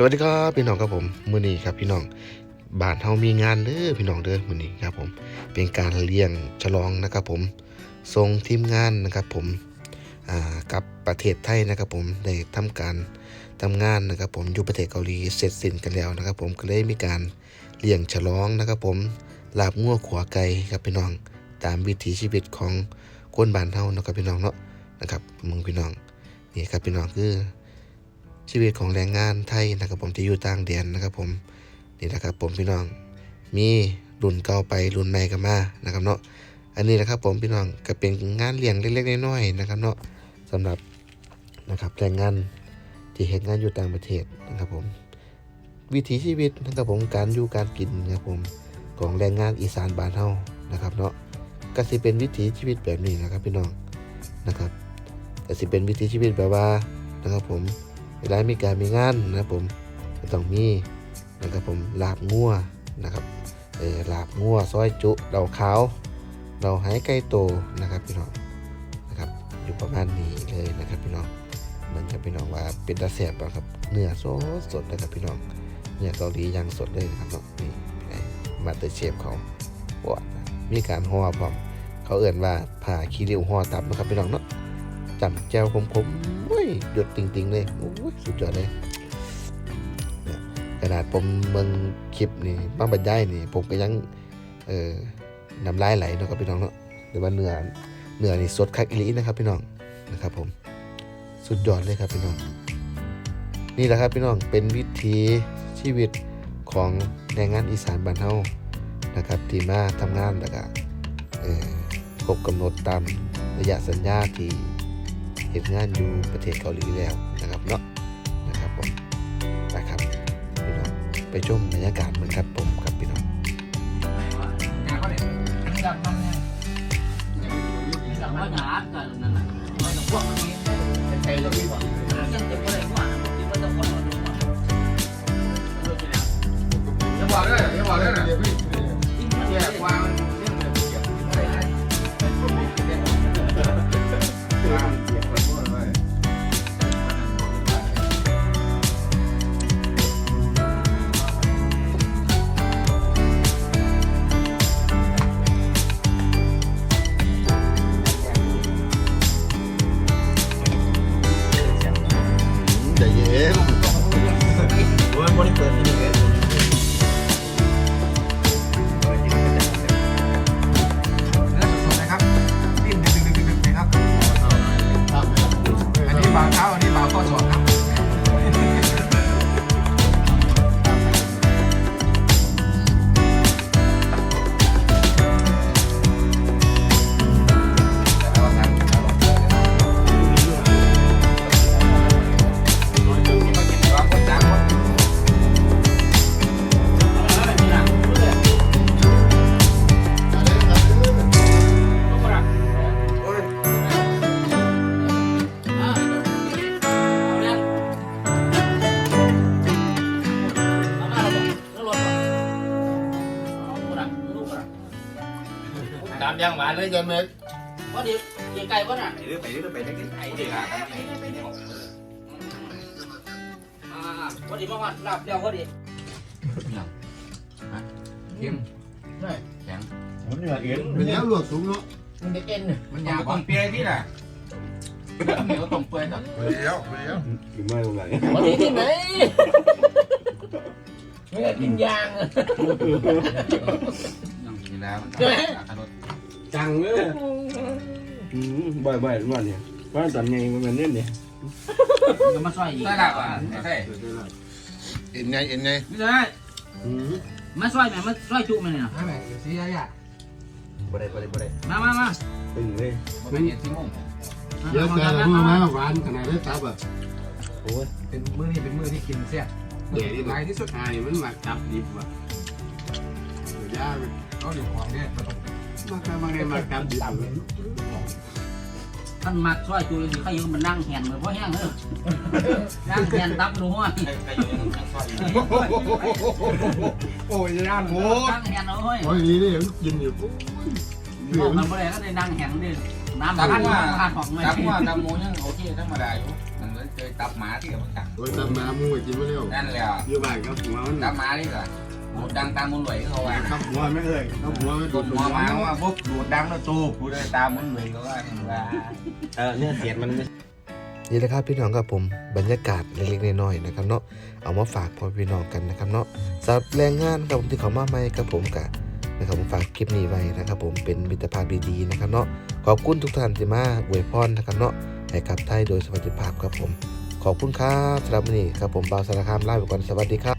สวัสดีครับพี่น้องครับผมมื้อนี้ครับพี่น้องบ้านเฮามีงานเด้อพี่น้องเด้อมื้อนี้ครับผมเป็นการเลี้ยงฉลองนะครับผมส่งทีมงานนะครับผมกับประเทศไทยนะครับผมได้ทำการทำงานนะครับผมอยู่ประเทศเกาหลีเสร็จสิ้นกันแล้วนะครับ ผมก็เลยมีการเลี้ยงฉลองนะครับ ผมลาบงัวขัวไก่ครับพี่น้องตามวิถีชีวิตของคนบ้านเฮานะครับพี่น้องเนาะนะครับมึงพี่น้องนี่ครับพี่น้องคือ ชีวิตของแรงงานไทยนะครับผมที่อยู่ต่างแดนนะครับผมนี่นะครับผมพี่น้องมีรุ่นเก่าไปรุ่นใหม่กันมานะครับเนาะอันนี้นะครับผมพี่น้องก็เป็นงานเลี้ยงเล็กๆน้อยๆนะครับเนาะสำหรับนะครับแรงงานที่เห็นงานอยู่ต่างประเทศนะครับผมวิถีชีวิตนะครับผมการอยู่การกินนะครับผมของแรงงานอีสานบ้านเฮานะครับเนาะก็สิเป็นวิถีชีวิตแบบนี้นะครับพี่น้องนะครับก็สิเป็นวิถีชีวิตแบบว่านะครับผม เวลามีการมีงานนะครับผมต้องมีนะครับผมลาบงัวนะครับเออลาบงัวซอยจุเราขาวเราหายไก่โตนะครับพี่น้องนะครับอยู่ประมาณนี้เลยนะครับพี่น้องเหมือนกับพี่น้องว่าเป็นตาแสบอะครับเนื้อสดสดนะครับพี่น้องเนื้อเกาหลีย่างสดเลยนะครับเนาะนี่มาเตอร์เชฟเขาปวดมีการห่อพร้อมเขาเอื่นว่าผ่าขี้ริ้วห่อตับนะครับพี่น้องเนาะ จำแจวผมผมโอ้ยหยดติงๆเลยโอ้ยสุดยอดเลยเนี่ยขนาดผมเมืองคลิปนี่บ้างบรรยายนี่ ผมก็ยังเอ่อน้ำลายไหลเนาะครับพี่น้องเนาะแต่ว่าเนื้อเนื้อนี่สดคักอีลีนะครับพี่น้องนะครับ ผมสุดยอดเลยครับพี่น้อง นี่แหละครับพี่น้องเป็นวิถีชีวิตของแรงงานอีสานบ้านเฮานะครับที่มาทำงานแล้วก็เอ่อครบกำหนดตามระยะสัญญาที่ เห็นงานอยู่ประเทศเกาหลีแล้วนะครับเนาะนะครับผมนะครับพี่น้องไปชมบรรยากาศเหมือนครับผมครับพี่น้องว่าหยาบกันนั่นน่ะมันจะพวกนี้ใจเราดีกว่าามยังหวานเลยจนเมื่อว่าดีกินไก่ป่ะน่ะไปเรื่อยไปเรื่อยไปได้ไอ้เด็กอะอ่าว่าดีมากๆลาบเดียวว่าดีเข้มมันเหนื่อยเอ็นเป็นแล้วลวกสูงเนาะมันจะเอ็นมันยาวกว่าเปียที่น่ะเหนียวต้มเปื่อยครับไปแล้วไปแล้วถึงไม่ตรงไหนวันนี้ที่ไหนไม่ได้กินยางนี่แล้วมัน จังเลยอืมบ่อยๆวันเนี่ยว่าตอนไงมันเนี่ยเนี่ยจะมาซอยอีกใช่แล้วอะใช่เอ็นไงเอ็นไงไม่ใช่อืมมาซอยไหมมาซอยจุ่มไหมเนี่ยนั่นแหละสีอะไรอะบ่ได้บ่ได้บ่ได้มามามาตึงเลยเป็นเอ็นสีม่วงเยอะแต่ละมือมาหวานขนาดได้ตับอะโอ้ยเป็นมือนี่เป็นมือที่กินเสี้ยเดี๋ยวนี้ลายที่สุดท้ายมันมาจับดิบว่ะเดี๋ยวยาเขาหลีกของเนี่ยมันก็มาไง มาจับดิบท่านมักซอยจุ่มสิเขาอยู่มันนั่งแหนเหมือนพ่อแห้งเลยนั่งแหนตับรู้ว่าโอ้ยย่านโหนั่งแหนเอาเฮ้ยโอ้ยนี่นี่กินอยู่บอกมันบ่ได้ก็ได้นั่งแหนดิน้ำตามพันว่าพันของเลยตามว่าตามโมยังโอเคธรรมดาอยู่มันเลยเจอตับหมาที่มันกัดโอ้ยตามมามูไปกินมาเร็วนั่นแหละอยู่บ้านกับหัวมันตับหมานี่ก็ ดูดดังตามมุนไหวเขาว่ากับหัวไม่เลยกับหัวไม่ดูดูดดหัวหมาหัวว่าปุ๊บดูดดังแล้วตูบดูได้ตามมุนไหวเขาว่าว่าเออเนี่ยเสียดมันไม่นี่แหละครับพี่น้องครับผมบรรยากาศเล็กๆน้อยๆนะครับเนาะเอามาฝากพ่อพี่น้องกันนะครับเนาะสำหรับแรงงานครับผมที่เขามาใหม่ครับผมกะนะครับผมฝากคลิปนี้ไว้นะครับผมเป็นมิตรภาพดีๆนะครับเนาะขอบคุณทุกท่านที่มาอวยพรนะครับเนาะให้กับไทยโดยสวัสดิภาพครับผม ขอบคุณครับสำหรับวันนี้ครับผมบ่าวสารคามลาไปก่อนสวัสดีครับ